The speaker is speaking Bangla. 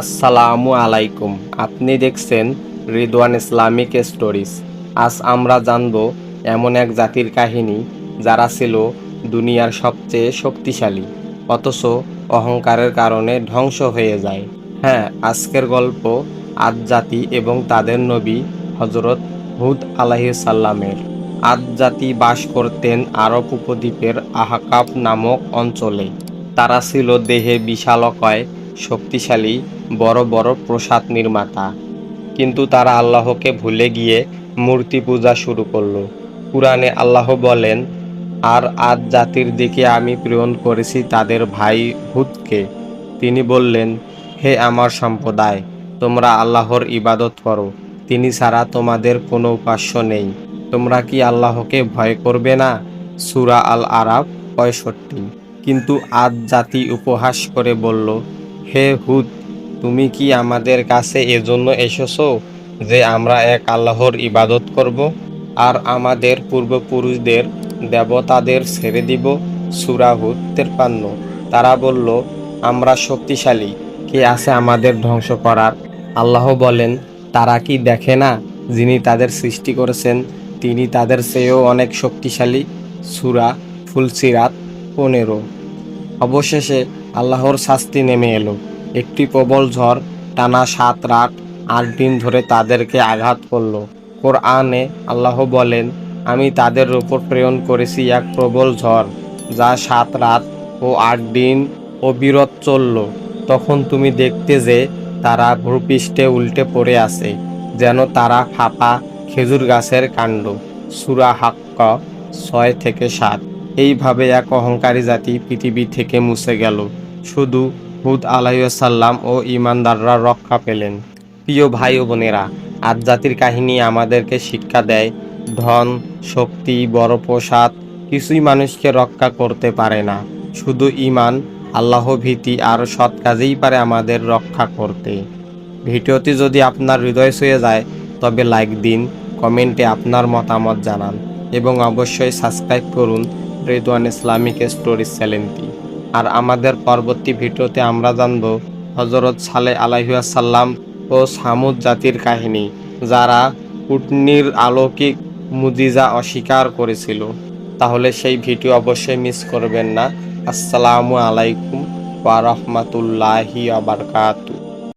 আসসালামু আলাইকুম। আপনি দেখছেন রিদওয়ান ইসলামিক স্টোরিজ। আজ আমরা জানব এমন এক জাতির কাহিনী যারা ছিল দুনিয়ার সবচেয়ে শক্তিশালী, অথচ অহংকারের কারণে ধ্বংস হয়ে যায়। হ্যাঁ আজকের গল্প আদ জাতি এবং তাদের নবী হজরত হুদ আলাহিসাল্লামের আদ জাতি বাস করতেন আরব উপদ্বীপের আহাকাব নামক অঞ্চলে। তারা ছিল দেহে বিশালকয়, শক্তিশালী বড় বড় প্রসাদ নির্মাতা। কিন্তু তারা আল্লাহকে ভুলে গিয়ে মূর্তি পূজা শুরু করল। কুরআনে আল্লাহ বলেন, আর আদ জাতির দিকে আমি প্রেরণ করেছি তাদের ভাই হুদকে। তিনি বললেন, হে আমার সম্প্রদায়, তোমরা আল্লাহর ইবাদত করো। তিনি ছাড়া তোমাদের কোনো উপাস্য নেই। তোমরা কি আল্লাহকে ভয় করবে না? সুরা আল আরাব পঁয়ষট্টি। কিন্তু আদ জাতি উপহাস করে বলল, হে হুদ তুমি কি আমাদের কাছে এজন্য এসেছ যে আমরা এক আল্লাহর ইবাদত করব? আর আমাদের পূর্বপুরুষদের দেবতাদের ছেড়ে দিব সুরাহুদ তেরপান্ন তারা বলল, আমরা শক্তিশালী। কে আছে আমাদের ধ্বংস করার? আল্লাহ বলেন, তারা কি দেখে না যিনি তাদের সৃষ্টি করেছেন? তিনি তাদের চেয়েও অনেক শক্তিশালী। সুরা ফুলসিরাত পনেরো। অবশেষে আল্লাহর শাস্তি নেমে এলো। একটি প্রবল ঝড় টানা সাত রাত, আট দিন ধরে তাদেরকে আঘাত করল। কোরআনে আল্লাহ বলেন, আমি তাদের উপর প্রেরণ করেছি এক প্রবল ঝড়, যা সাত রাত ও আট দিন অবিরত চলল। তখন তুমি দেখতে যে তারা ভূপৃষ্ঠে উল্টে পড়ে আছে, যেন তারা ফাঁপা খেজুর গাছের কাণ্ড। সুরা হাক্ক ছয় থেকে সাত। এইভাবে এক অহংকারী জাতি পৃথিবী থেকে মুছে গেল। শুধু হুদ আলাইসাল্লাম ও ইমানদাররা রক্ষা পেলেন। প্রিয় ভাই ও বোনেরা, আজ জাতির কাহিনী আমাদেরকে শিক্ষা দেয়, ধন, শক্তি, বড় প্রসাদ, কিছুই মানুষকে রক্ষা করতে পারে না। শুধু ইমান আল্লাহ ভীতি আর সৎ কাজেই পারে আমাদের রক্ষা করতে। ভিডিওটি যদি আপনার হৃদয় ছুঁয়ে যায়, তবে লাইক দিন, কমেন্টে আপনার মতামত জানান এবং অবশ্যই সাবস্ক্রাইব করুন রেদওয়ান ইসলামিক স্টোরিজ চ্যানেলটি। আর আমাদের পরবর্তী ভিডিওতে আমরা জানব হজরত সালে আলাইসাল্লাম ও সামুদ জাতির কাহিনী, যারা উটনির আলৌকিক মুজিজা অস্বীকার করেছিল। তাহলে সেই ভিডিও অবশ্যই মিস করবেন না। আসসালামু আলাইকুম ওয়া বারাকাতুহু।